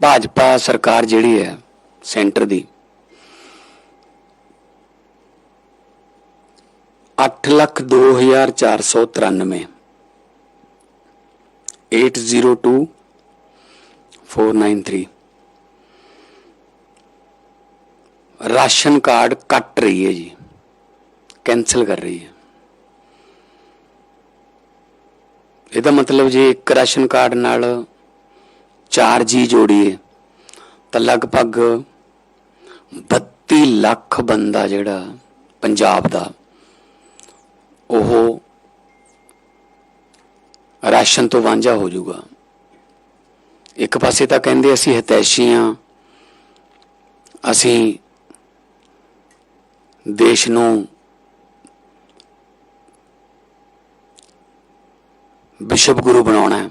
ਭਾਜਪਾ ਸਰਕਾਰ ਜਿਹੜੀ ਹੈ, ਸੈਂਟਰ ਦੀ 8 ਲੱਖ 2493 802 493 ਰਾਸ਼ਨ ਕਾਰਡ ਕੱਟ ਰਹੀ ਹੈ ਜੀ ਕੈਨਸਲ ਕਰ ਰਹੀ ਹੈ। ਇਹਦਾ ਮਤਲਬ ਜੇ ਇੱਕ ਰਾਸ਼ਨ ਕਾਰਡ ਨਾਲ ਚਾਰ ਜੀ ਜੋੜੀਏ ਤਾਂ ਲਗਭਗ 32 ਲੱਖ ਬੰਦਾ ਜਿਹੜਾ ਪੰਜਾਬ ਦਾ ਉਹ ਰਾਸ਼ਨ ਤੋਂ ਵਾਂਝਾ ਹੋ ਜਾਊਗਾ। ਇੱਕ ਪਾਸੇ ਤਾਂ ਕਹਿੰਦੇ ਅਸੀਂ ਹਤੈਸ਼ੀ ਹਾਂ ਅਸੀਂ ਦੇਸ਼ ਨੂੰ ਵਿਸ਼ਵ ਗੁਰੂ ਬਣਾਉਣਾ ਹੈ।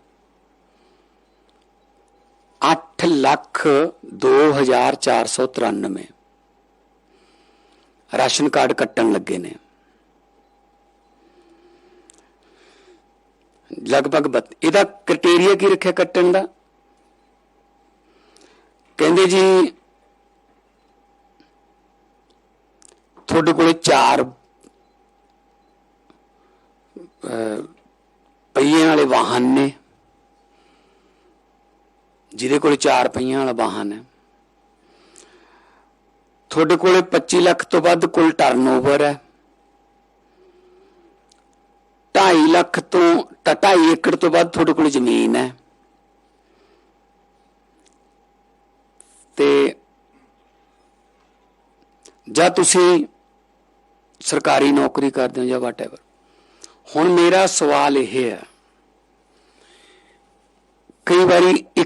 8 ਲੱਖ 2493 ਰਾਸ਼ਨ ਕਾਰਡ ਕੱਟਣ ਲੱਗੇ ਨੇ। ਲਗਭਗ ਇਹਦਾ ਕ੍ਰਾਈਟੇਰੀਆ ਕੀ ਰੱਖਿਆ ਕੱਟਣ ਦਾ? ਕਹਿੰਦੇ ਜੀ ਤੁਹਾਡੇ ਕੋਲੇ ਚਾਰ ਅਹ, ਪਹੀਏ ਵਾਲੇ ਵਾਹਨ ਨੇ। ਜਿਹਦੇ ਕੋਲ ਚਾਰ ਪਹੀਆਂ ਵਾਲਾ ਵਾਹਨ ਹੈ। ਤੁਹਾਡੇ ਕੋਲੇ 25 ਲੱਖ ਤੋਂ ਵੱਧ ਕੁੱਲ ਟਰਨਓਵਰ ਹੈ। 2.5 ਲੱਖ ਤੋਂ 2.5 ਏਕੜ ਤੋਂ ਵੱਧ ਤੁਹਾਡੇ ਕੋਲ ਜ਼ਮੀਨ ਹੈ। ਤੇ ਜਾਂ ਤੁਸੀਂ ਸਰਕਾਰੀ ਨੌਕਰੀ ਕਰਦੇ ਹੋ ਜਾਂ ਵਾਟਐਵਰ ਹੁਣ ਮੇਰਾ ਸਵਾਲ ਇਹ ਹੈ, ਕਈ ਵਾਰੀ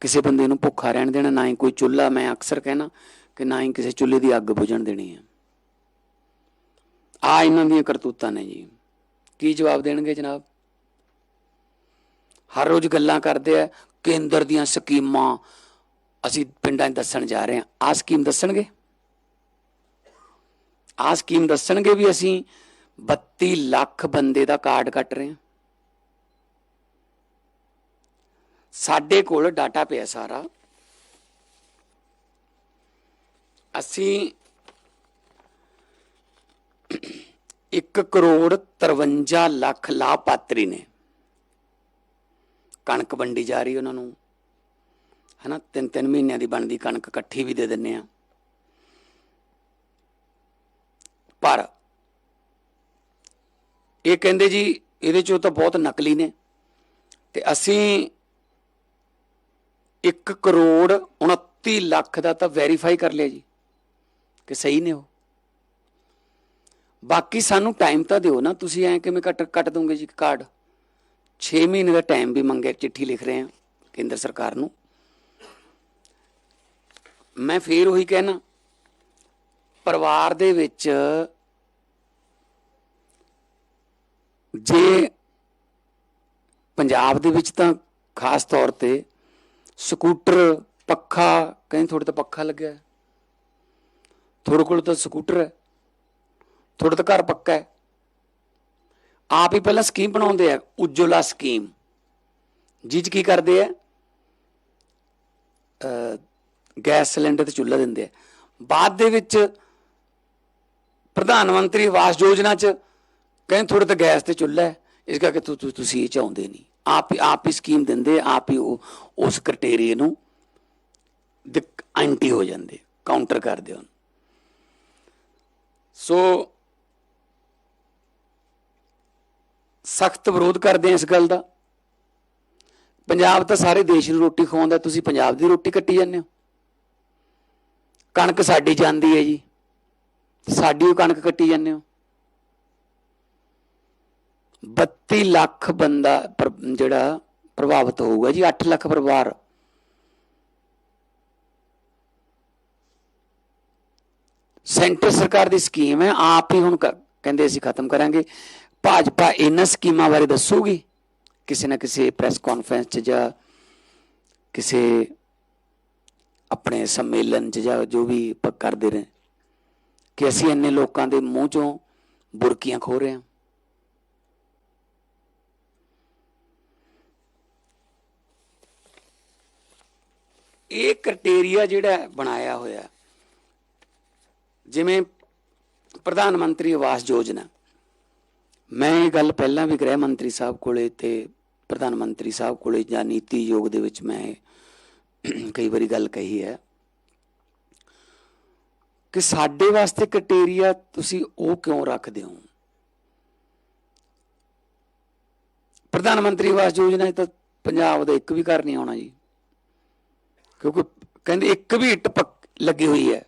ਕਿਸੇ ਬੰਦੇ ਨੂੰ ਭੁੱਖਾ ਰਹਿਣ ਦੇਣਾ, ਨਾ ਹੀ ਕੋਈ ਚੁੱਲ੍ਹਾ, ਮੈਂ ਅਕਸਰ ਕਹਿਣਾ ਕਿ ਨਾ ਹੀ ਕਿਸੇ ਚੁੱਲ੍ਹੇ ਦੀ ਅੱਗ ਬੁਝਣ ਦੇਣੀ ਹੈ। ਆ ਇਹਨਾਂ ਦੀਆਂ ਕਰਤੂਤਾਂ ਨੇ ਜੀ। ਕੀ ਜਵਾਬ ਦੇਣਗੇ ਜਨਾਬ? ਹਰ ਰੋਜ਼ ਗੱਲਾਂ ਕਰਦੇ ਆ, ਕੇਂਦਰ ਦੀਆਂ ਸਕੀਮਾਂ ਅਸੀਂ ਪਿੰਡਾਂ 'ਚ ਦੱਸਣ ਜਾ ਰਹੇ ਹਾਂ। ਆ ਸਕੀਮ ਦੱਸਣਗੇ? ਆ ਸਕੀਮ ਦੱਸਣਗੇ ਵੀ ਅਸੀਂ 32 ਲੱਖ ਬੰਦੇ ਦਾ ਕਾਰਡ ਕੱਟ ਰਹੇ ਹਾਂ। ਸਾਡੇ ਕੋਲ ਡਾਟਾ ਪਿਆ ਸਾਰਾ। ਅਸੀਂ 1 ਕਰੋੜ 53 ਲੱਖ ਲਾਭਪਾਤਰੀ ਨੇ। ਕਣਕ ਵੰਡੀ ਜਾ ਰਹੀ ਉਹਨਾਂ ਨੂੰ। ਹਨਾ ਤਿੰਨ ਤਿੰਨ ਮਹੀਨਿਆਂ ਦੀ ਬਣਦੀ ਕਣਕ ਇਕੱਠੀ ਵੀ ਦੇ ਦਿੰਨੇ ਆ। ਪਰ ਇਹ ਕਹਿੰਦੇ ਜੀ, ਇਹਦੇ ਚੋਂ ਤਾਂ ਬਹੁਤ ਨਕਲੀ ਨੇ। ਤੇ ਅਸੀਂ 1 ਕਰੋੜ 29 ਲੱਖ ਦਾ ਤਾਂ ਵੈਰੀਫਾਈ ਕਰ ਲਿਆ ਜੀ, ਕਿ ਸਹੀ ਨੇ ਉਹ। ਬਾਕੀ ਸਾਨੂੰ ਟਾਈਮ ਤਾਂ ਦਿਓ ਨਾ, ਤੁਸੀਂ ਐਂ ਕਿਵੇਂ ਕੱਟ ਕੱਟ ਦੋਗੇ ਜੀ ਕਾਰਡ 6 ਮਹੀਨੇ ਦਾ ਟਾਈਮ ਵੀ ਮੰਗੇ ਚਿੱਠੀ ਲਿਖ ਰਹੇ ਹਾਂ ਕੇਂਦਰ ਸਰਕਾਰ ਨੂੰ। ਮੈਂ ਫੇਰ ਉਹੀ ਕਹਿਣਾ, ਪਰਿਵਾਰ ਦੇ ਵਿੱਚ ਜੇ ਪੰਜਾਬ ਦੇ ਵਿੱਚ ਤਾਂ ਖਾਸ ਤੌਰ ਤੇ ਸਕੂਟਰ, ਪੱਖਾ, ਕਹਿੰਦੇ ਤੁਹਾਡੇ ਤਾਂ ਪੱਖਾ ਲੱਗਿਆ। ਤੁਹਾਡੇ ਕੋਲ ਤਾਂ ਸਕੂਟਰ ਹੈ। ਤੁਹਾਡਾ ਤਾਂ ਘਰ ਪੱਕਾ ਹੈ। ਆਪ ਹੀ ਪਹਿਲਾਂ ਸਕੀਮ ਬਣਾਉਂਦੇ ਆ ਉਜਵਲਾ ਸਕੀਮ। ਜਿਹ 'ਚ ਕੀ ਕਰਦੇ ਆ? ਗੈਸ ਸਿਲੰਡਰ ਤੇ ਚੁੱਲ੍ਹਾ ਦਿੰਦੇ ਆ। ਬਾਅਦ ਦੇ ਵਿੱਚ ਪ੍ਰਧਾਨ ਮੰਤਰੀ ਆਵਾਸ ਯੋਜਨਾ 'ਚ ਕਹਿੰਦੇ ਤੁਹਾਡੇ ਤਾਂ ਗੈਸ ਤੇ ਚੁੱਲ੍ਹਾ ਹੈ। ਇਸ ਕਰਕੇ ਤੁ- ਤੁਸੀਂ ਇਹ ਚਾਹੁੰਦੇ ਨਹੀਂ। ਆਪ ਹੀ ਆਪ ਹੀ ਸਕੀਮ ਦਿੰਦੇ ਆਪ ਹੀ ਉਹ ਉਸ ਕ੍ਰਾਈਟੇਰੀਆ ਨੂੰ ਐਂਟੀ ਹੋ ਜਾਂਦੇ ਕਾਊਂਟਰ ਕਰਦੇ ਹਨ ਸੋ ਸਖਤ ਵਿਰੋਧ ਕਰਦੇ ਆ ਇਸ ਗੱਲ ਦਾ। ਪੰਜਾਬ ਤਾਂ ਸਾਰੇ ਦੇਸ਼ ਨੂੰ ਰੋਟੀ ਖਵਾਉਂਦਾ, ਤੁਸੀਂ ਪੰਜਾਬ ਦੀ ਰੋਟੀ ਕੱਟੀ ਜਾਂਦੇ ਹੋ। ਕਣਕ ਸਾਡੀ ਜਾਂਦੀ ਹੈ ਜੀ। ਸਾਡੀ ਉਹ ਕਣਕ ਕੱਟੀ ਜਾਂਦੇ ਹੋ। 32 ਲੱਖ ਬੰਦਾ ਪਰ- ਜਿਹੜਾ ਪ੍ਰਭਾਵਿਤ ਹੋਊਗਾ ਜੀ 8 ਲੱਖ ਪਰਿਵਾਰ। ਸੈਂਟਰ ਸਰਕਾਰ ਦੀ ਸਕੀਮ ਹੈ, ਆਪ ਹੀ ਹੁਣ ਕ- ਕਹਿੰਦੇ ਅਸੀਂ ਖਤਮ ਕਰਾਂਗੇ। ਭਾਜਪਾ ਇਹਨਾਂ ਸਕੀਮਾਂ ਬਾਰੇ ਦੱਸੂਗੀ? ਕਿਸੇ ਨਾ ਕਿਸੇ ਪ੍ਰੈਸ ਕਾਨਫਰੰਸ 'ਚ ਜਾਂ ਕਿਸੇ ਆਪਣੇ ਸੰਮੇਲਨ 'ਚ ਜਾਂ ਜੋ ਵੀ ਕਰਦੇ ਰਹੇ। ਕਿ ਅਸੀਂ ਇੰਨੇ ਲੋਕਾਂ ਦੇ ਮੂੰਹ 'ਚੋਂ ਬੁਰਕੀਆਂ ਖੋ ਰਹੇ ਹਾਂ। ਇਹ ਕ੍ਰਾਈਟੇਰੀਆ ਜਿਹੜਾ ਬਣਾਇਆ ਹੋਇਆ ਜਿਵੇਂ ਪ੍ਰਧਾਨ ਮੰਤਰੀ ਆਵਾਸ ਯੋਜਨਾ। ਮੈਂ ਇਹ ਗੱਲ ਪਹਿਲਾਂ ਵੀ ਗ੍ਰਹਿ ਮੰਤਰੀ ਸਾਹਿਬ ਕੋਲੇ ਤੇ ਪ੍ਰਧਾਨ ਮੰਤਰੀ ਸਾਹਿਬ ਕੋਲੇ ਜਾਂ ਨੀਤੀ ਯੋਗ ਦੇ ਵਿੱਚ ਮੈਂ ਕਈ ਵਾਰੀ ਗੱਲ ਕਹੀ ਹੈ ਕਿ ਸਾਡੇ ਵਾਸਤੇ ਕ੍ਰਾਈਟੇਰੀਆ ਤੁਸੀਂ ਉਹ ਕਿਉਂ ਰੱਖਦੇ ਹੋ? ਪ੍ਰਧਾਨ ਮੰਤਰੀ ਆਵਾਸ ਯੋਜਨਾ ਤਾਂ ਪੰਜਾਬ ਦਾ ਇੱਕ ਵੀ ਘਰ ਨਹੀਂ ਆਉਣਾ ਜੀ। ਕਿਉਂਕਿ ਕਹਿੰਦੇ ਇੱਕ ਵੀ ਇੱਟ ਪੱਕ ਲੱਗੀ ਹੋਈ ਹੈ,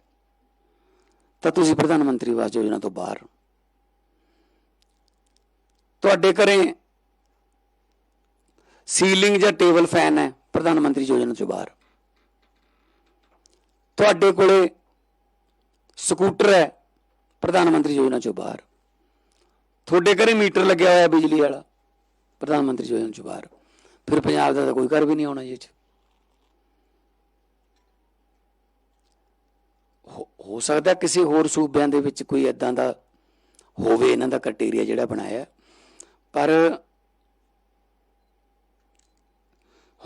ਤਾਂ ਤੁਸੀਂ ਪ੍ਰਧਾਨ ਮੰਤਰੀ ਆਵਾਸ ਯੋਜਨਾ ਤੋਂ ਬਾਹਰ ਤੁਹਾਡੇ ਘਰੇ ਸੀਲਿੰਗ ਜਾਂ ਟੇਬਲ ਫੈਨ ਹੈ, ਪ੍ਰਧਾਨ ਮੰਤਰੀ ਯੋਜਨਾ ਤੋਂ ਬਾਹਰ। ਤੁਹਾਡੇ ਕੋਲੇ ਸਕੂਟਰ ਹੈ, ਪ੍ਰਧਾਨ ਮੰਤਰੀ ਯੋਜਨਾ 'ਚੋਂ ਬਾਹਰ। ਤੁਹਾਡੇ ਘਰੇ ਮੀਟਰ ਲੱਗਿਆ ਹੋਇਆ ਬਿਜਲੀ ਵਾਲਾ, ਪ੍ਰਧਾਨ ਮੰਤਰੀ ਯੋਜਨਾ 'ਚੋਂ ਬਾਹਰ। ਫਿਰ ਪੰਜਾਬ ਦਾ ਤਾਂ ਕੋਈ ਘਰ ਵੀ ਨਹੀਂ ਆਉਣਾ ਜੀ ਇਹ 'ਚ ਹੋ- ਸਕਦਾ ਕਿਸੇ ਹੋਰ ਸੂਬਿਆਂ ਦੇ ਵਿੱਚ ਕੋਈ ਇਦਾਂ ਦਾ ਹੋਵੇ, ਇਹਨਾਂ ਦਾ ਕ੍ਰਾਈਟੇਰੀਆ ਜਿਹੜਾ ਬਣਾਇਆ। ਪਰ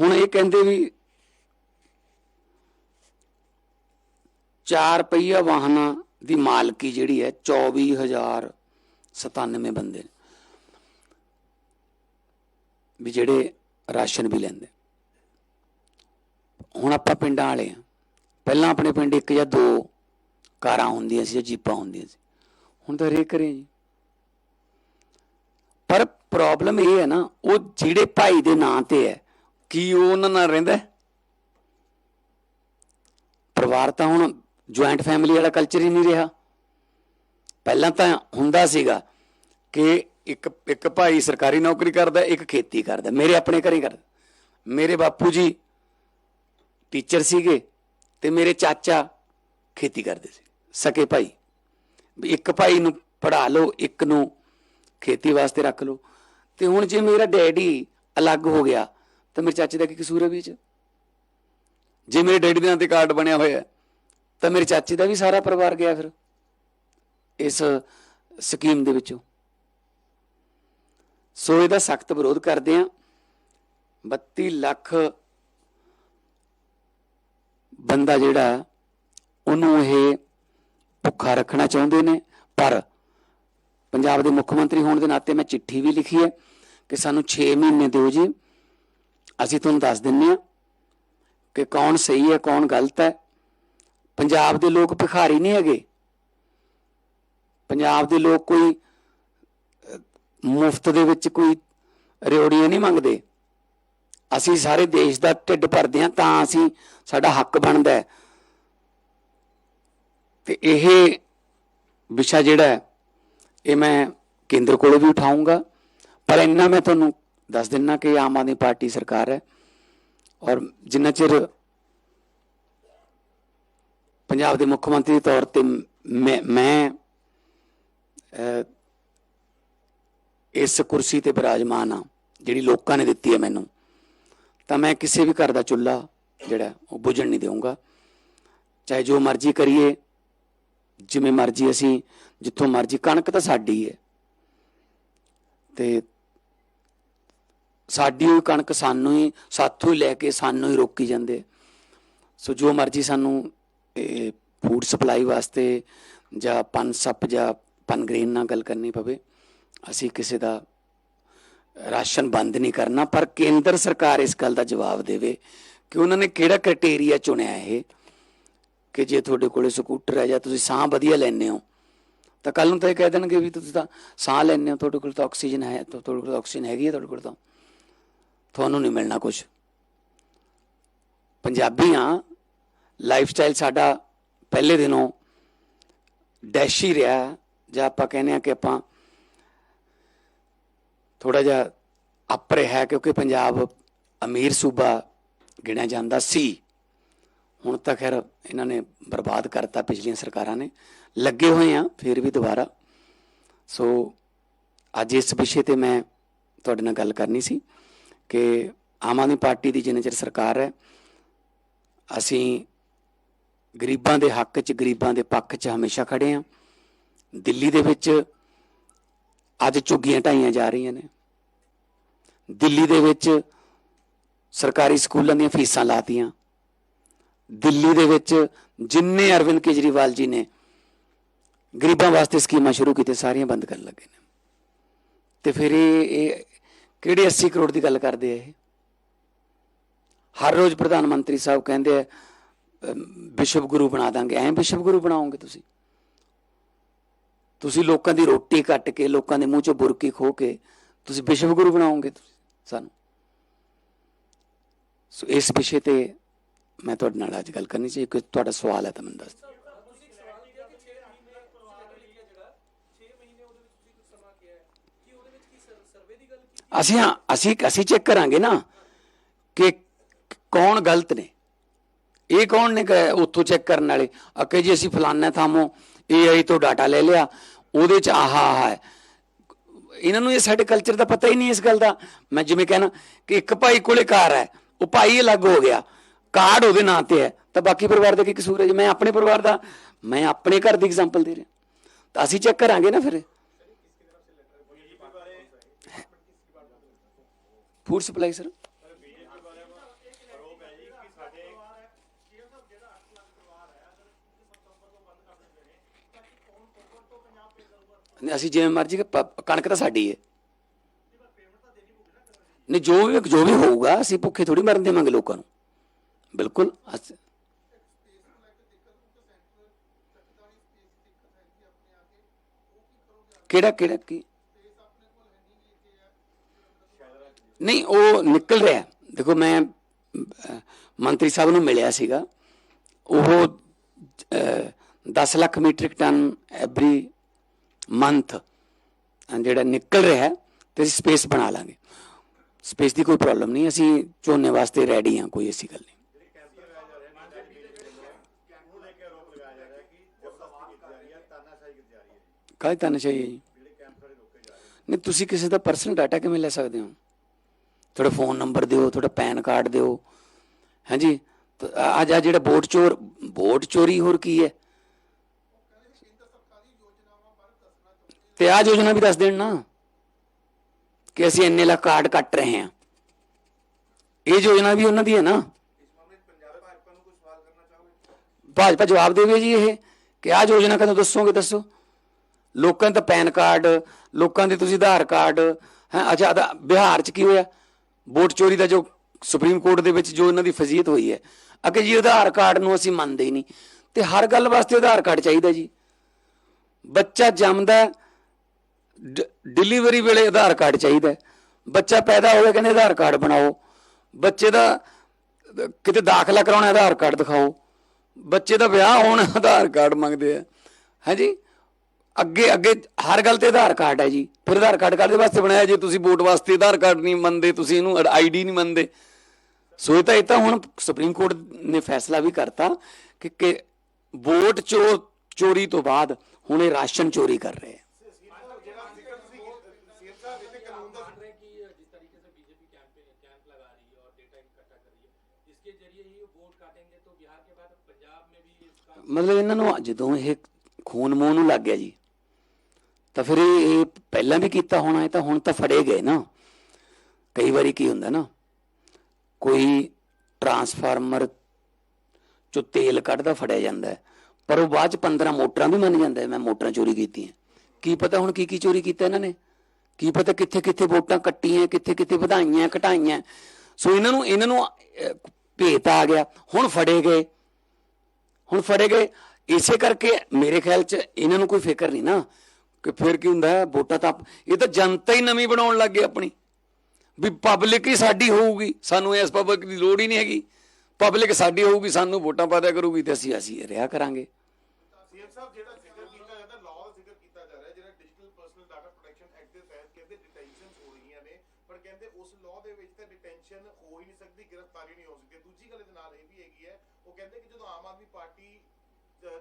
ਹੁਣ ਇਹ ਕਹਿੰਦੇ ਵੀ ਚਾਰ ਪਹੀਆ ਵਾਹਨਾਂ ਦੀ ਮਾਲਕੀ ਜਿਹੜੀ ਹੈ 24097 ਬੰਦੇ ਨੇ ਵੀ ਜਿਹੜੇ ਰਾਸ਼ਨ ਵੀ ਲੈਂਦੇ। ਹੁਣ ਆਪਾਂ ਪਿੰਡਾਂ ਵਾਲੇ ਆ ਪਹਿਲਾਂ ਆਪਣੇ ਪਿੰਡ ਇੱਕ ਜਾਂ ਦੋ ਕਾਰਾਂ ਹੁੰਦੀਆਂ ਸੀ ਜਾਂ ਜੀਪਾਂ ਹੁੰਦੀਆਂ ਸੀ। ਹੁਣ ਤਾਂ ਹਰੇਕ ਘਰੇ ਜੀ। ਪਰ ਪ੍ਰੋਬਲਮ ਇਹ ਹੈ ਨਾ, ਉਹ ਜਿਹੜੇ ਭਾਈ ਦੇ ਨਾਂ ਤੇ ਹੈ, ਕੀ ਉਹ ਉਹਨਾਂ ਨਾਲ ਰਹਿੰਦਾ ਪਰਿਵਾਰ ਤਾਂ ਹੁਣ ਜੁਆਇੰਟ ਫੈਮਿਲੀ ਵਾਲਾ ਕਲਚਰ ਹੀ ਨਹੀਂ ਰਿਹਾ। ਪਹਿਲਾਂ ਤਾਂ ਹੁੰਦਾ ਸੀਗਾ ਕਿ ਇੱਕ ਇੱਕ ਭਾਈ ਸਰਕਾਰੀ ਨੌਕਰੀ ਕਰਦਾ, ਇੱਕ ਖੇਤੀ ਕਰਦਾ, ਮੇਰੇ ਆਪਣੇ ਘਰੇ ਕਰਦਾ। ਮੇਰੇ ਬਾਪੂ ਜੀ ਟੀਚਰ ਸੀਗੇ। ਤੇ ਮੇਰੇ ਚਾਚਾ ਖੇਤੀ ਕਰਦੇ ਸੀ। ਸਕੇ ਭਾਈ। ਵੀ ਇੱਕ ਭਾਈ ਨੂੰ ਪੜਾ ਲਓ, ਇੱਕ ਨੂੰ ਖੇਤੀ ਵਾਸਤੇ ਰੱਖ ਲਓ। ਤੇ ਹੁਣ ਜੇ ਮੇਰਾ ਡੈਡੀ ਅਲੱਗ ਹੋ ਗਿਆ, ਤਾਂ ਮੇਰੇ ਚਾਚੇ ਦਾ ਕੀ ਕਸੂਰ ਹੈ ਵਿੱਚ ਜੇ ਮੇਰੇ ਡੈਡੀ ਦੇ ਨਾਂ ਤੇ ਕਾਰਡ ਬਣਿਆ ਹੋਇਆ ਤਾਂ ਮੇਰੇ ਚਾਚੇ ਦਾ ਵੀ ਸਾਰਾ ਪਰਿਵਾਰ ਗਿਆ ਫਿਰ, ਇਸ ਸਕੀਮ ਦੇ ਵਿੱਚੋਂ। ਸੋ ਇਹਦਾ ਸਖਤ ਵਿਰੋਧ ਕਰਦੇ ਆ 32 ਲੱਖ ਬੰਦਾ ਜਿਹੜਾ, ਉਹਨੂੰ ਇਹ ਭੁੱਖਾ ਰੱਖਣਾ ਚਾਹੁੰਦੇ ਨੇ। ਪਰ ਪੰਜਾਬ ਦੇ ਮੁੱਖ ਮੰਤਰੀ ਹੋਣ ਦੇ ਨਾਤੇ ਮੈਂ ਚਿੱਠੀ ਵੀ ਲਿਖੀ ਹੈ ਕਿ ਸਾਨੂੰ 6 ਮਹੀਨੇ ਦਿਓ ਜੀ। ਅਸੀਂ ਤੁਹਾਨੂੰ ਦੱਸ ਦਿੰਨੇ ਆ ਕਿ ਕੌਣ ਸਹੀ ਹੈ, ਕੌਣ ਗਲਤ ਹੈ। ਪੰਜਾਬ ਦੇ ਲੋਕ ਭਿਖਾਰੀ ਨਹੀਂ ਹੈਗੇ। ਪੰਜਾਬ ਦੇ ਲੋਕ ਕੋਈ ਮੁਫਤ ਦੇ ਵਿੱਚ ਕੋਈ ਰਿਓੜੀਆਂ ਨਹੀਂ ਮੰਗਦੇ। ਅਸੀਂ ਸਾਰੇ ਦੇਸ਼ ਦਾ ਢਿੱਡ ਭਰਦੇ ਹਾਂ ਤਾਂ ਅਸੀਂ ਸਾਡਾ ਹੱਕ ਬਣਦਾ ਹੈ। ਤੇ ਇਹ ਵਿਸ਼ਾ ਜਿਹੜਾ ਇਹ ਮੈਂ ਕੇਂਦਰ ਕੋਲੋਂ ਵੀ ਉਠਾਉਂਗਾ ਪਰ ਇੰਨਾ ਮੈਂ ਤੁਹਾਨੂੰ ਦੱਸ ਦਿੰਨਾ ਕਿ ਆਮ ਆਦਮੀ ਪਾਰਟੀ ਸਰਕਾਰ ਹੈ ਔਰ ਜਿੰਨਾ ਚਿਰ ਪੰਜਾਬ ਦੇ ਮੁੱਖ ਮੰਤਰੀ ਦੇ ਤੌਰ ਤੇ ਮੈਂ ਮੈਂ ਇਸ ਕੁਰਸੀ ਤੇ ਬਿਰਾਜਮਾਨ ਆ ਜਿਹੜੀ ਲੋਕਾਂ ਨੇ ਦਿੱਤੀ ਹੈ ਮੈਨੂੰ। ਤਾਂ ਮੈਂ ਕਿਸੇ ਵੀ ਘਰ ਦਾ ਚੁੱਲ੍ਹਾ ਜਿਹੜਾ ਉਹ ਬੁਝਣ ਨਹੀਂ ਦੇਵਾਂਗਾ ਚਾਹੇ ਜੋ ਮਰਜ਼ੀ ਕਰੀਏ, ਜਿਵੇਂ ਮਰਜ਼ੀ ਅਸੀਂ, ਜਿੱਥੋਂ ਮਰਜ਼ੀ, ਕਣਕ ਤਾਂ ਸਾਡੀ ਹੈ। ਤੇ ਸਾਡੀ ਹੋਈ ਕਣਕ ਸਾਨੂੰ ਹੀ, ਸਾਥੋਂ ਹੀ ਲੈ ਕੇ ਸਾਨੂੰ ਹੀ ਰੋਕੀ ਜਾਂਦੇ। ਸੋ ਜੋ ਮਰਜ਼ੀ ਸਾਨੂੰ ਫੂਡ ਸਪਲਾਈ ਵਾਸਤੇ ਜਾਂ ਪਨ ਸੱਪ ਜਾਂ ਪਨ ਗ੍ਰੇਨ ਨਾਲ ਗੱਲ ਕਰਨੀ ਪਵੇ, ਅਸੀਂ ਕਿਸੇ ਦਾ ਰਾਸ਼ਨ ਬੰਦ ਨਹੀਂ ਕਰਨਾ, ਪਰ ਕੇਂਦਰ ਸਰਕਾਰ ਇਸ ਗੱਲ ਦਾ ਜਵਾਬ ਦੇਵੇ ਕਿ ਉਹਨਾਂ ਨੇ ਕਿਹੜਾ ਕ੍ਰਾਈਟੇਰੀਆ ਚੁਣਿਆ ਇਹ? ਕਿ ਜੇ ਤੁਹਾਡੇ ਕੋਲੇ ਸਕੂਟਰ ਹੈ ਜਾਂ ਤੁਸੀਂ ਸਾਹ ਵਧੀਆ ਲੈਂਦੇ ਹੋ, ਤਾਂ ਕੱਲ ਨੂੰ ਤਾਂ ਇਹ ਕਹਿ ਦੇਣਗੇ ਵੀ ਤੁਸੀਂ ਤਾਂ ਸਾਹ ਲੈਂਦੇ ਹੋ, ਤੁਹਾਡੇ ਕੋਲ ਤਾਂ ਆਕਸੀਜਨ ਹੈ, ਤਾਂ ਤੁਹਾਡੇ ਕੋਲ ਆਕਸੀਜਨ ਹੈਗੀ ਹੈ ਤੁਹਾਡੇ ਕੋਲ ਤਾਂ। ਤੁਹਾਨੂੰ ਨਹੀਂ ਮਿਲਣਾ ਕੁਝ ਪੰਜਾਬੀ ਹਾਂ ਲਾਈਫ ਸਟਾਈਲ ਸਾਡਾ ਪਹਿਲੇ ਦਿਨੋਂ ਡੈਸ਼ ਹੀ ਰਿਹਾ, ਜਾਂ ਆਪਾਂ ਕਹਿੰਦੇ ਆ ਕਿ ਆਪਾਂ ਥੋੜਾ ਜਿਹਾ ਅਪ ਰਿਹਾ ਕਿਉਂਕਿ ਪੰਜਾਬ ਅਮੀਰ ਸੂਬਾ ਗਿਣਿਆ ਜਾਂਦਾ ਸੀ। ਹੁਣ ਤਾਂ ਖੈਰ ਇਹਨਾਂ ਨੇ ਬਰਬਾਦ ਕਰਤਾ ਪਿਛਲੀਆਂ ਸਰਕਾਰਾਂ ਨੇ। ਲੱਗੇ ਹੋਏ ਆ ਫਿਰ ਵੀ ਦੁਬਾਰਾ। ਸੋ ਅੱਜ ਇਸ ਵਿਸ਼ੇ ਤੇ ਮੈਂ ਤੁਹਾਡੇ ਨਾਲ ਗੱਲ ਕਰਨੀ ਸੀ ਕਿ ਆਮ ਆਦਮੀ ਪਾਰਟੀ ਦੀ ਜਿੰਨੇ ਚਿਰ ਸਰਕਾਰ ਹੈ, ਅਸੀਂ ਗਰੀਬਾਂ ਦੇ ਹੱਕ 'ਚ, ਗਰੀਬਾਂ ਦੇ ਪੱਖ 'ਚ ਹਮੇਸ਼ਾ ਖੜੇ ਆ ਦਿੱਲੀ ਦੇ ਵਿੱਚ ਅੱਜ ਝੁੱਗੀਆਂ ਢਾਈਆਂ ਜਾ ਰਹੀਆਂ ਨੇ। ਦਿੱਲੀ ਦੇ ਵਿੱਚ ਸਰਕਾਰੀ ਸਕੂਲਾਂ ਦੀਆਂ ਫੀਸਾਂ ਲਾਤੀਆਂ। ਦਿੱਲੀ ਦੇ ਵਿੱਚ ਜਿੰਨੇ ਅਰਵਿੰਦ ਕੇਜਰੀਵਾਲ ਜੀ ਨੇ ਗਰੀਬਾਂ ਵਾਸਤੇ ਸਕੀਮਾਂ ਸ਼ੁਰੂ ਕੀਤੀਆਂ, ਸਾਰੀਆਂ ਬੰਦ ਕਰਨ ਲੱਗੇ ਨੇ। ਤੇ ਫਿਰ ਇਹ ਇਹ ਕਿਹੜੇ 80 ਕਰੋੜ ਦੀ ਗੱਲ ਕਰਦੇ ਆ ਇਹ? ਹਰ ਰੋਜ਼ ਪ੍ਰਧਾਨ ਮੰਤਰੀ ਸਾਹਿਬ ਕਹਿੰਦੇ ਆ ਵਿਸ਼ਵ ਗੁਰੂ ਬਣਾ ਦਾਂਗੇ। ਐਂ ਵਿਸ਼ਵ ਗੁਰੂ ਬਣਾਓਗੇ ਤੁਸੀਂ? ਤੁਸੀਂ ਲੋਕਾਂ ਦੀ ਰੋਟੀ ਕੱਟ ਕੇ, ਲੋਕਾਂ ਦੇ ਮੂੰਹ ਚੋਂ ਬੁਰਕੀ ਖੋ ਕੇ ਤੁਸੀਂ ਵਿਸ਼ਵ ਗੁਰੂ ਬਣਾਓਗੇ ਸਾਨੂੰ? ਸੋ ਇਸ ਵਿਸ਼ੇ ਤੇ ਮੈਂ ਤੁਹਾਡੇ ਨਾਲ ਅੱਜ ਗੱਲ ਕਰਨੀ ਸੀ ਕਿ ਤੁਹਾਡਾ ਸਵਾਲ ਹੈ ਤਾਂ ਮੈਨੂੰ ਦੱਸ ਅਸੀਂ ਹਾਂ, ਅਸੀਂ ਅਸੀਂ ਚੈੱਕ ਕਰਾਂਗੇ ਨਾ ਕਿ ਕੌਣ ਗਲਤ ਨੇ। ਇਹ ਕੌਣ ਨੇ ਉੱਥੋਂ ਚੈੱਕ ਕਰਨ ਵਾਲੇ? ਅਕੇ ਜੀ ਅਸੀਂ ਫਲਾਨਾ ਥਾਮੋਂ AI ਤੋਂ ਡਾਟਾ ਲੈ ਲਿਆ, ਉਹਦੇ ਚ ਆਹਾ ਆਹਾ ਹੈ। ਇਹਨਾਂ ਨੂੰ ਇਹ ਸਾਡੇ ਕਲਚਰ ਦਾ ਪਤਾ ਹੀ ਨਹੀਂ ਇਸ ਗੱਲ ਦਾ। ਮੈਂ ਜਿਵੇਂ ਕਹਿਣਾ ਕਿ ਇੱਕ ਭਾਈ ਕੋਲੇ ਕਾਰ ਹੈ, ਉਹ ਭਾਈ ਅਲੱਗ ਹੋ ਗਿਆ। ਕਾਰਡ ਉਹਦੇ ਨਾਂ ਤੇ ਹੈ। ਤਾਂ ਬਾਕੀ ਪਰਿਵਾਰ ਦਾ ਕੀ ਕਸੂਰ ਹੈ? ਜੀ ਮੈਂ ਆਪਣੇ ਪਰਿਵਾਰ ਦਾ, ਮੈਂ ਆਪਣੇ ਘਰ ਦੀ ਐਗਜ਼ਾਮਪਲ ਦੇ ਰਿਹਾ। ਤਾਂ ਅਸੀਂ ਚੈੱਕ ਕਰਾਂਗੇ ਨਾ ਫਿਰ। ਫੂਡ ਸਪਲਾਈ ਸਰ ਅਸੀਂ ਜਿਵੇਂ ਮਰਜ਼ੀ ਕਿ ਪ- ਕਣਕ ਤਾਂ ਸਾਡੀ ਹੈ ਨਹੀਂ ਜੋ ਵੀ ਜੋ ਵੀ ਹੋਊਗਾ ਅਸੀਂ ਭੁੱਖੇ ਥੋੜੀ ਮਰਨ ਦੇਵਾਂਗੇ ਲੋਕਾਂ ਨੂੰ। ਬਿਲਕੁਲ ਕਿਹੜਾ ਕਿਹੜਾ ਕੀ? ਨਹੀਂ ਉਹ ਨਿਕਲ ਰਿਹਾ। ਦੇਖੋ ਮੈਂ ਮੰਤਰੀ ਸਾਹਿਬ ਨੂੰ ਮਿਲਿਆ ਸੀਗਾ। ਉਹ ਅਹ, 10 lakh metric ton every month ਜਿਹੜਾ ਨਿਕਲ ਰਿਹਾ ਹੈ, ਤੇ ਅਸੀਂ ਸਪੇਸ ਬਣਾ ਲਾਂਗੇ। ਸਪੇਸ ਦੀ ਕੋਈ ਪ੍ਰੋਬਲਮ ਨਹੀਂ, ਅਸੀਂ ਝੋਨੇ ਵਾਸਤੇ ਰੈਡੀ ਹਾਂ, ਕੋਈ ਐਸੀ ਗੱਲ ਨਹੀਂ। ਕਾਹਦੀ ਤਾਨਾਸ਼ਾਹੀ ਹੈ ਜੀ? ਨਹੀਂ, ਤੁਸੀਂ ਕਿਸੇ ਦਾ ਪਰਸਨਲ ਡਾਟਾ ਕਿਵੇਂ ਲੈ ਸਕਦੇ ਹੋ? ਤੁਹਾਡਾ ਫੋਨ ਨੰਬਰ ਦਿਓ, ਤੁਹਾਡਾ ਪੈਨ ਕਾਰਡ ਦਿਓ। ਹਾਂਜੀ ਅੱਜ ਆ ਜਿਹੜਾ ਵੋਟ ਚੋਰ ਵੋਟ ਚੋਰੀ ਹੋਰ ਕੀ ਹੈ? ਤੇ ਆ ਯੋਜਨਾ ਵੀ ਦੱਸ ਦੇਣ ਨਾ ਕਿ ਅਸੀਂ ਇੰਨੇ ਲੱਖ ਕਾਰਡ ਕੱਟ ਰਹੇ ਹਾਂ। ਇਹ ਯੋਜਨਾ ਵੀ ਉਹਨਾਂ ਦੀ ਹੈ ਨਾ। ਭਾਜਪਾ ਜਵਾਬ ਦੇਵੇ ਜੀ ਇਹ ਕਿ ਆਹ ਯੋਜਨਾ ਕਦੋਂ ਦੱਸੋਗੇ ਦੱਸੋ? ਲੋਕਾਂ ਦਾ ਪੈਨ ਕਾਰਡ, ਲੋਕਾਂ ਦੇ ਤੁਸੀਂ ਆਧਾਰ ਕਾਰਡ, ਹੈ, ਅੱਛਾ ਆਧਾ- ਬਿਹਾਰ ਚ ਕੀ ਹੋਇਆ? ਵੋਟ ਚੋਰੀ ਦਾ ਜੋ ਸੁਪਰੀਮ ਕੋਰਟ ਦੇ ਵਿੱਚ ਜੋ ਇਹਨਾਂ ਦੀ ਫਜ਼ੀਅਤ ਹੋਈ ਹੈ। ਅਕੇ ਜੀ ਆਧਾਰ ਕਾਰਡ ਨੂੰ ਅਸੀਂ ਮੰਨਦੇ ਹੀ ਨਹੀਂ। ਤੇ ਹਰ ਗੱਲ ਵਾਸਤੇ ਆਧਾਰ ਕਾਰਡ ਚਾਹੀਦਾ ਜੀ। ਬੱਚਾ ਜੰਮਦਾ ਡਿਲੀਵਰੀ ਵੇਲੇ ਆਧਾਰ ਕਾਰਡ ਚਾਹੀਦਾ ਬੱਚਾ ਪੈਦਾ ਹੋਇਆ ਕਹਿੰਦੇ ਆਧਾਰ ਕਾਰਡ ਬਣਾਓ। ਬੱਚੇ ਦਾ ਕਿਤੇ ਦਾਖਲਾ ਕਰਾਉਣਾ ਆਧਾਰ ਕਾਰਡ ਦਿਖਾਓ। ਬੱਚੇ ਦਾ ਵਿਆਹ ਹੋਣਾ, ਆਧਾਰ ਕਾਰਡ ਮੰਗਦੇ ਆ। ਹਾਂਜੀ? ਅੱਗੇ ਅੱਗੇ ਹਰ ਗੱਲ ਤੇ ਆਧਾਰ ਕਾਰਡ ਹੈ ਜੀ। ਫਿਰ ਆਧਾਰ ਕਾਰਡ ਕਾਹਦੇ ਵਾਸਤੇ ਬਣਾਇਆ? ਜੇ ਤੁਸੀਂ ਵੋਟ ਵਾਸਤੇ ਆਧਾਰ ਕਾਰਡ ਨਹੀਂ ਮੰਨਦੇ, ਤੁਸੀਂ ਇਹਨੂੰ ਆਈਡੀ ਨਹੀਂ ਮੰਨਦੇ। ਸੋ ਇਹ ਤਾਂ ਇਹ ਤਾਂ ਹੁਣ ਸੁਪਰੀਮ ਕੋਰਟ ਨੇ ਫੈਸਲਾ ਵੀ ਕਰਤਾ ਕਿ ਵੋਟ ਚੋ ਚੋਰੀ ਤੋਂ ਬਾਅਦ ਹੁਣ ਇਹ ਰਾਸ਼ਨ ਚੋਰੀ ਕਰ ਰਹੇ ਆ। ਮਤਲਬ ਇਹਨਾਂ ਨੂੰ ਜਦੋਂ ਇਹ ਖੂਨ ਮੂੰਹ ਨੂੰ ਲੱਗ ਗਿਆ ਜੀ, ਤਾਂ ਫਿਰ ਇਹ ਪਹਿਲਾਂ ਵੀ ਕੀਤਾ ਹੋਣਾ, ਇਹ ਤਾਂ ਹੁਣ ਤਾਂ ਫੜੇ ਗਏ ਨਾ। ਕਈ ਵਾਰੀ ਕੀ ਹੁੰਦਾ ਨਾ, ਕੋਈ ਟਰਾਂਸਫਾਰਮਰ ਚੋਂ ਤੇਲ ਕੱਢਦਾ, ਫੜਿਆ ਜਾਂਦਾ ਪਰ ਉਹ ਬਾਅਦ ਚ 15 ਮੋਟਰਾਂ ਵੀ ਮੰਨ ਜਾਂਦਾ ਮੈਂ ਮੋਟਰਾਂ ਚੋਰੀ ਕੀਤੀਆਂ। ਕੀ ਪਤਾ ਹੁਣ ਕੀ ਕੀ ਚੋਰੀ ਕੀਤਾ ਇਹਨਾਂ ਨੇ? ਕੀ ਪਤਾ ਕਿੱਥੇ ਕਿੱਥੇ ਵੋਟਾਂ ਕੱਟੀਆਂ ਕਿੱਥੇ ਕਿੱਥੇ ਵਧਾਈਆਂ, ਘਟਾਈਆਂ। ਸੋ ਇਹਨਾਂ ਨੂੰ ਇਹਨਾਂ ਨੂੰ ਭੇਤ ਆ ਗਿਆ, ਹੁਣ ਫੜੇ ਗਏ। ਹੁਣ ਫੜੇ ਗਏ। ਇਸੇ ਕਰਕੇ ਮੇਰੇ ਖਿਆਲ ਚ ਇਹਨਾਂ ਨੂੰ ਕੋਈ ਫਿਕਰ ਨਹੀਂ ਨਾ ਕਿ ਫਿਰ ਕੀ ਹੁੰਦਾ ਹੈ, ਵੋਟਾਂ ਤਾਂ ਇਹ ਤਾਂ ਜਨਤਾ ਹੀ ਨਵੀਂ ਬਣਾਉਣ ਲੱਗ ਗਈ ਆਪਣੀ। ਵੀ ਪਬਲਿਕ ਹੀ ਸਾਡੀ ਹੋਊਗੀ। ਸਾਨੂੰ ਇਸ ਪਬਲਿਕ ਦੀ ਲੋੜ ਹੀ ਨਹੀਂ ਹੈਗੀ। ਪਬਲਿਕ ਸਾਡੀ ਹੋਊਗੀ, ਸਾਨੂੰ ਵੋਟਾਂ ਪਾਦਿਆ ਕਰੂਗੀ ਤੇ ਅਸੀਂ ਅਸੀਂ ਰਿਹਾ ਕਰਾਂਗੇ। ਸੀਐਮ ਸਾਹਿਬ, ਜਿਹੜਾ ਜ਼ਿਕਰ ਕੀਤਾ ਜਾਂਦਾ ਲਾਅ ਦਾ ਜ਼ਿਕਰ ਕੀਤਾ ਜਾ ਰਿਹਾ ਜਿਹੜਾ digital personal data protection act ਦੇ ਤਹਿਤ ਕਹਿੰਦੇ ਡਿਟੈਂਸ਼ਨਸ ਹੋ ਰਹੀਆਂ ਨੇ ਪਰ ਕਹਿੰਦੇ ਉਸ ਲਾਅ ਦੇ ਵਿੱਚ ਤਾਂ ਡਿਟੈਂਸ਼ਨ ਹੋ ਹੀ ਨਹੀਂ ਸਕਦੀ ਗ੍ਰਿਫਤਾਰੀ ਨਹੀਂ ਹੋ ਸਕਦੀ ਦੂਜੀ ਗੱਲ ਇਹਦੇ ਨਾਲ ਇਹ ਵੀ ਹੈਗੀ ਹੈ ਉਹ ਕਹਿੰਦੇ ਕਿ ਜਦੋਂ ਆਮ ਆਦਮੀ ਪਾਰਟੀ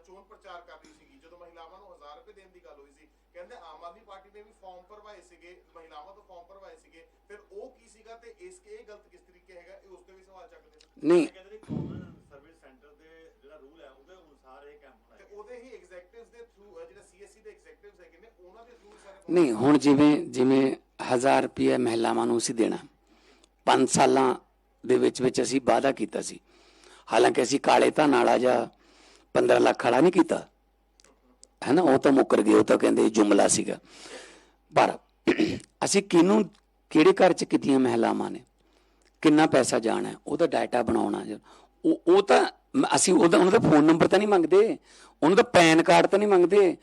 ਚੋਣ ਪ੍ਰਚਾਰ ਕਰ ਰਹੀ ਸੀਗੀ ਜਦੋਂ ਮਹਿਲਾਵਾਂ ਨੂੰ 1000 ਰੁਪਏ ਦੇਣ ਦੀ ਗੱਲ ਹੋਈ ਸੀ। ਕਹਿੰਦੇ ਆਮ ਆਦਮੀ ਪਾਰਟੀ ਨੇ ਵੀ ਫਾਰਮ ਭਰਵਾਏ ਸੀਗੇ ਮਹਿਲਾਵਾਂ ਤੋਂ ਫਾਰਮ ਭਰਵਾਏ ਸੀਗੇ। ਫਿਰ ਉਹ ਕੀ ਸੀਗਾ ਤੇ ਇਸ ਇਹ ਗਲਤ ਕਿਸ ਤਰੀਕੇ ਹੈਗਾ ਇਹ ਉਸ ਤੇ ਵੀ ਸਵਾਲ ਚੱਕਦੇ ਸੀ। ਨਹੀਂ। ਕਹਿੰਦੇ ਨੇ ਕਾਮਨ ਸਰਵਿਸ ਸੈਂਟਰ ਦੇ ਜਿਹੜਾ ਰੂਲ ਹੈ ਉਹਦੇ ਅਨੁਸਾਰ ਇਹ ਕੈਂਪ ਤੇ ਹੋਣਾ ਉਹਦੇ ਹੀ ਐਗਜ਼ੈਕਟਿਵਸ ਦੇ ਥਰੂ ਜਿਹੜਾ ਸੀਐਸਸੀ ਦੇ ਐਗਜ਼ੈਕਟਿਵਸ ਹੈਗੇ ਨੇ ਉਹਨਾਂ ਦੇ ਥਰੂ ਸਾਰੇ ਨਹੀਂ ਹੁਣ ਜਿਵੇਂ ਜਿਵੇਂ 1000 ਰੁਪਏ ਮਹਿਲਾਵਾਂ ਨੂੰ ਅਸੀਂ ਦੇਣਾ 5 ਸਾਲਾਂ ਦੇ ਵਿੱਚ ਵਿੱਚ ਅਸੀਂ ਵਾਅਦਾ ਕੀਤਾ ਸੀ। ਹਾਲਾਂਕਿ ਅਸੀਂ ਕਾਲੇ ਧਨ ਵਾਲਾ ਜਾਂ 15 ਲੱਖ ਵਾਲਾ ਨਹੀਂ ਕੀਤਾ। ਹੈ ਨਾ ਉਹ ਤਾਂ ਮੁੱਕਰ ਗਏ, ਉਹ ਤਾਂ ਕਹਿੰਦੇ ਜੁਮਲਾ ਸੀਗਾ। ਪਰ ਅਸੀਂ ਕਿਹਨੂੰ, ਕਿਹੜੇ ਘਰ ਚ ਕਿਤੀਆਂ ਮਹਿਲਾਵਾਂ ਨੇ? ਕਿੰਨਾ ਪੈਸਾ ਜਾਣਾ, ਉਹਦਾ ਡਾਟਾ ਬਣਾਉਣਾ ਉਹ ਉਹ ਤਾਂ ਅਸੀਂ ਉਹਦਾ, ਉਹਨਾਂ ਦਾ ਫੋਨ ਨੰਬਰ ਤਾਂ ਨਹੀਂ ਮੰਗਦੇ, ਉਹਨਾਂ ਦਾ ਪੈਨ ਕਾਰਡ ਤਾਂ ਨਹੀਂ ਮੰਗਦੇ,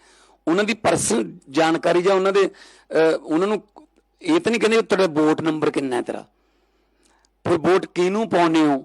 ਉਹਨਾਂ ਦੀ ਪਰਸਨਲ ਜਾਣਕਾਰੀ ਜਾਂ ਉਹਨਾਂ ਦੇ ਉਹਨਾਂ ਨੂੰ ਇਹ ਤਾਂ ਨਹੀਂ ਕਹਿੰਦੇ ਤੇਰਾ ਤੁਹਾਡਾ ਵੋਟ ਨੰਬਰ ਕਿੰਨਾ ਹੈ ਤੇਰਾ। ਫਿਰ ਵੋਟ ਕਿਹਨੂੰ ਪਾਉਨੇ ਹੋ?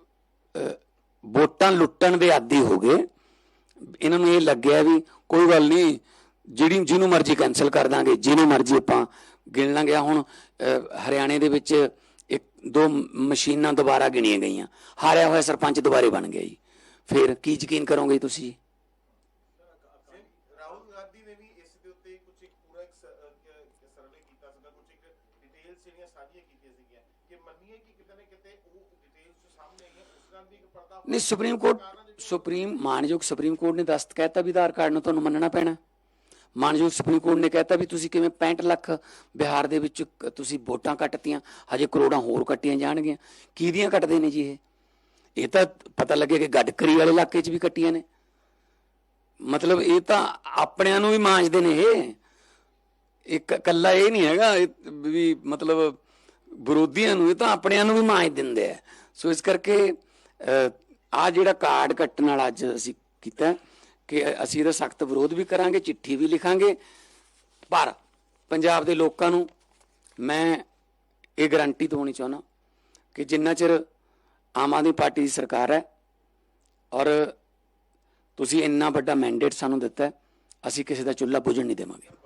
ਵੋਟਾਂ ਲੁੱਟਣ ਦੇ ਆਦੀ ਹੋ ਗਏ। ਇਹਨਾਂ ਨੂੰ ਇਹ ਲੱਗਿਆ ਵੀ ਕੋਈ ਗੱਲ ਨਹੀਂ, ਜਿਹੜੀ ਜਿਹਨੂੰ ਮਰਜ਼ੀ ਕੈਨਸਲ ਕਰ ਦਾਂਗੇ, ਜਿਹਨੂੰ ਮਰਜ਼ੀ ਆਪਾਂ ਗਿਣ ਲਾਂਗੇ। ਹੁਣ ਹਰਿਆਣੇ ਦੇ ਵਿੱਚ ਇੱਕ, ਦੋ ਮਸ਼ੀਨਾਂ ਦੁਬਾਰਾ ਗਿਣੀਆਂ ਗਈਆਂ। ਹਾਰਿਆ ਹੋਇਆ ਸਰਪੰਚ ਦੁਬਾਰੇ ਬਣ ਗਿਆ ਜੀ। ਫਿਰ ਕੀ ਯਕੀਨ ਕਰੋਗੇ ਤੁਸੀਂ ਰਾਹੁਲ ਗਾਂਧੀ ਨੇ ਵੀ ਇਸ ਦੇ ਉੱਤੇ ਕੁਝ ਇੱਕ ਪੂਰਾ ਇੱਕ ਸਰਵੇ ਕੀਤਾ ਸੀਗਾ ਕੁਝ ਇੱਕ ਡਿਟੇਲਸ ਜਿਹੜੀਆਂ ਸਾਂਝੀਆਂ ਕੀਤੀਆਂ ਸੀਗੀਆਂ ਕਿ ਮੰਨੀਏ ਕਿ ਕਿਤੇ ਨਾ ਕਿਤੇ ਉਹ ਡਿਟੇਲਸ ਜੋ ਸਾਹਮਣੇ ਆਈਆਂ ਉਸ ਨਾਲ ਵੀ ਇੱਕ ਪਰਦਾ ਨਹੀਂ ਸੁਪਰੀਮ ਕੋਰਟ ਸੁਪਰੀਮ ਮਾਨਯੋਗ ਸੁਪਰੀਮ ਕੋਰਟ ਨੇ ਦਸਤ ਕਹਿਤਾ ਵੀ ਆਧਾਰ ਕਾਰਡ ਨੂੰ ਤੁਹਾਨੂੰ ਮੰਨਣਾ ਪੈਣਾ। ਮਾਨਯੋਗ ਸੁਪਰੀਮ ਕੋਰਟ ਨੇ ਕਹਿਤਾ ਵੀ ਤੁਸੀਂ ਕਿਵੇਂ 65 ਲੱਖ ਬਿਹਾਰ ਦੇ ਵਿੱਚ ਤੁਸੀਂ ਵੋਟਾਂ ਕੱਟਤੀਆਂ ਹਜੇ ਕਰੋੜਾਂ ਹੋਰ ਕੱਟੀਆਂ ਜਾਣਗੀਆਂ। ਕਿਹਦੀਆਂ ਕੱਟਦੇ ਨੇ ਜੀ ਇਹ? ਇਹ ਤਾਂ ਪਤਾ ਲੱਗੇ ਕਿ ਗੜਕਰੀ ਵਾਲੇ ਇਲਾਕੇ 'ਚ ਵੀ ਕੱਟੀਆਂ ਨੇ। ਮਤਲਬ ਇਹ ਤਾਂ ਆਪਣਿਆਂ ਨੂੰ ਵੀ ਮਾਂਜਦੇ ਨੇ ਇਹ। ਇੱਕ ਕੱਲਾ ਇਹ ਨਹੀਂ ਹੈਗਾ ਵੀ ਮਤਲਬ ਵਿਰੋਧੀਆਂ ਨੂੰ ਇਹ ਤਾਂ ਆਪਣਿਆਂ ਨੂੰ ਵੀ ਮਾਂਜ ਦਿੰਦੇ ਆ। ਸੋ ਇਸ ਕਰਕੇ ਆ ਜਿਹੜਾ ਕਾਰਡ ਕੱਟਣ ਵਾਲਾ ਅੱਜ ਅਸੀਂ ਕੀਤਾ ਕਿ ਅਸੀਂ ਇਹਦਾ ਸਖਤ ਵਿਰੋਧ ਵੀ ਕਰਾਂਗੇ, ਚਿੱਠੀ ਵੀ ਲਿਖਾਂਗੇ। ਪਰ ਪੰਜਾਬ ਦੇ ਲੋਕਾਂ ਨੂੰ ਮੈਂ ਇਹ ਗਾਰੰਟੀ ਦਵਾਉਣੀ ਚਾਹੁੰਦਾ ਕਿ ਜਿੰਨਾ ਚਿਰ ਆਮ ਆਦਮੀ ਪਾਰਟੀ ਦੀ ਸਰਕਾਰ ਹੈ ਔਰ ਤੁਸੀਂ ਇੰਨਾ ਵੱਡਾ ਮੈਂਡੇਟ ਸਾਨੂੰ ਦਿੱਤਾ ਅਸੀਂ ਕਿਸੇ ਦਾ ਚੁੱਲ੍ਹਾ ਬੁਝਣ ਨਹੀਂ ਦੇਵਾਂਗੇ।